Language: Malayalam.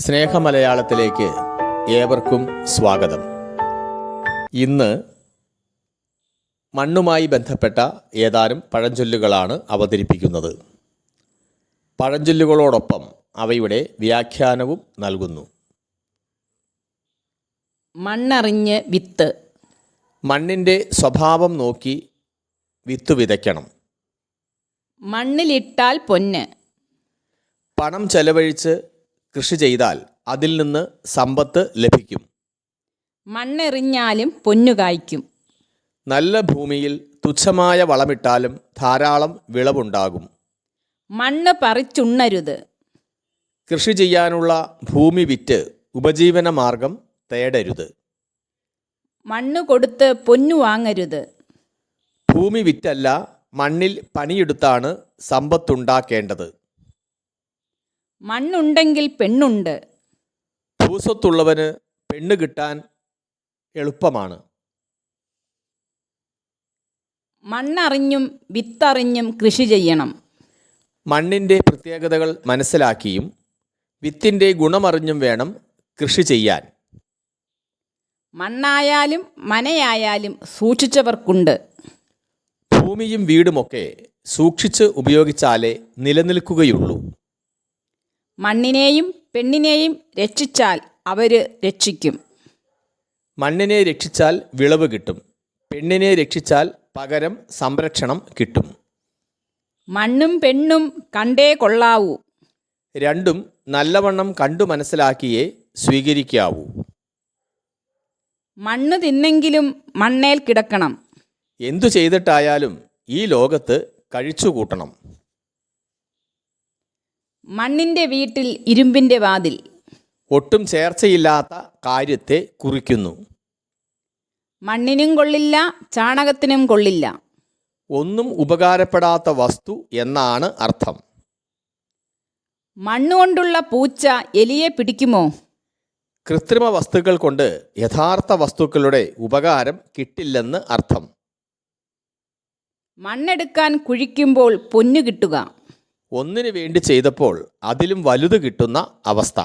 സ്നേഹമലയാളത്തിലേക്ക് ഏവർക്കും സ്വാഗതം. ഇന്ന് മണ്ണുമായി ബന്ധപ്പെട്ട ഏതാനും പഴഞ്ചൊല്ലുകളാണ് അവതരിപ്പിക്കുന്നത്. പഴഞ്ചൊല്ലുകളോടൊപ്പം അവയുടെ വ്യാഖ്യാനവും നൽകുന്നു. മണ്ണറിഞ്ഞ് വിത്ത്. മണ്ണിന്റെ സ്വഭാവം നോക്കി വിത്ത് വിതയ്ക്കണം. മണ്ണിലിട്ടാൽ പൊന്ന്. പണം ചെലവഴിച്ച് കൃഷി ചെയ്താൽ അതിൽ നിന്ന് സമ്പത്ത് ലഭിക്കും. മണ്ണെറിഞ്ഞാലും പൊന്നു കായ്ക്കും. നല്ല ഭൂമിയിൽ തുച്ഛമായ വളമിട്ടാലും ധാരാളം വിളവുണ്ടാകും. മണ്ണ് പറിച്ചുണ്ണരുത്. കൃഷി ചെയ്യാനുള്ള ഭൂമി വിറ്റ് ഉപജീവന മാർഗം തേടരുത്. മണ്ണ് കൊടുത്ത് പൊന്നു വാങ്ങരുത്. ഭൂമി വിറ്റല്ല മണ്ണിൽ പണിയെടുത്താണ് സമ്പത്തുണ്ടാക്കേണ്ടത്. മണ്ണുണ്ടെങ്കിൽ പെണ്ണുണ്ട്. ഭൂസ്വത്തുള്ളവന് പെണ്ണ് കിട്ടാൻ എളുപ്പമാണ്. മണ്ണറിഞ്ഞും വിത്തറിഞ്ഞും കൃഷി ചെയ്യണം. മണ്ണിന്റെ പ്രത്യേകതകൾ മനസ്സിലാക്കിയും വിത്തിന്റെ ഗുണമറിഞ്ഞും വേണം കൃഷി ചെയ്യാൻ. മണ്ണായാലും മനയായാലും സൂക്ഷിച്ചവർക്കുണ്ട്. ഭൂമിയും വീടുമൊക്കെ സൂക്ഷിച്ച് ഉപയോഗിച്ചാലേ നിലനിൽക്കുകയുള്ളൂ. മണ്ണിനെയും പെണ്ണിനെയും രക്ഷിച്ചാൽ അവർ രക്ഷിക്കും. മണ്ണിനെ രക്ഷിച്ചാൽ വിളവ് കിട്ടും. പെണ്ണിനെ രക്ഷിച്ചാൽ പകരം സംരക്ഷണം കിട്ടും. മണ്ണും പെണ്ണും കണ്ടേ കൊള്ളാവൂ. രണ്ടും നല്ലവണ്ണം കണ്ടു മനസ്സിലാക്കിയേ സ്വീകരിക്കാവൂ. മണ്ണ് തിന്നെങ്കിലും മണ്ണേൽ കിടക്കണം. എന്തു ചെയ്തിട്ടായാലും ഈ ലോകത്ത് കഴിച്ചുകൂട്ടണം. മണ്ണിന്റെ വീട്ടിൽ ഇരുമ്പിന്റെ വാതിൽ. ഒട്ടും ചേർച്ചയില്ലാത്ത കാര്യത്തെ കുറിക്കുന്നു. മണ്ണിനും കൊള്ളില്ല ചാണകത്തിനും കൊള്ളില്ല. ഒന്നും ഉപകാരപ്പെടാത്ത വസ്തു എന്നാണ് അർത്ഥം. മണ്ണുകൊണ്ടുള്ള പൂച്ച എലിയെ പിടിക്കുമോ? കൃത്രിമ വസ്തുക്കൾ കൊണ്ട് യഥാർത്ഥ വസ്തുക്കളുടെ ഉപകാരം കിട്ടില്ലെന്ന് അർത്ഥം. മണ്ണെടുക്കാൻ കുഴിക്കുമ്പോൾ പൊന്നു കിട്ടുക. ഒന്നിനു വേണ്ടി ചെയ്തപ്പോൾ അതിലും വലുത് കിട്ടുന്ന അവസ്ഥ.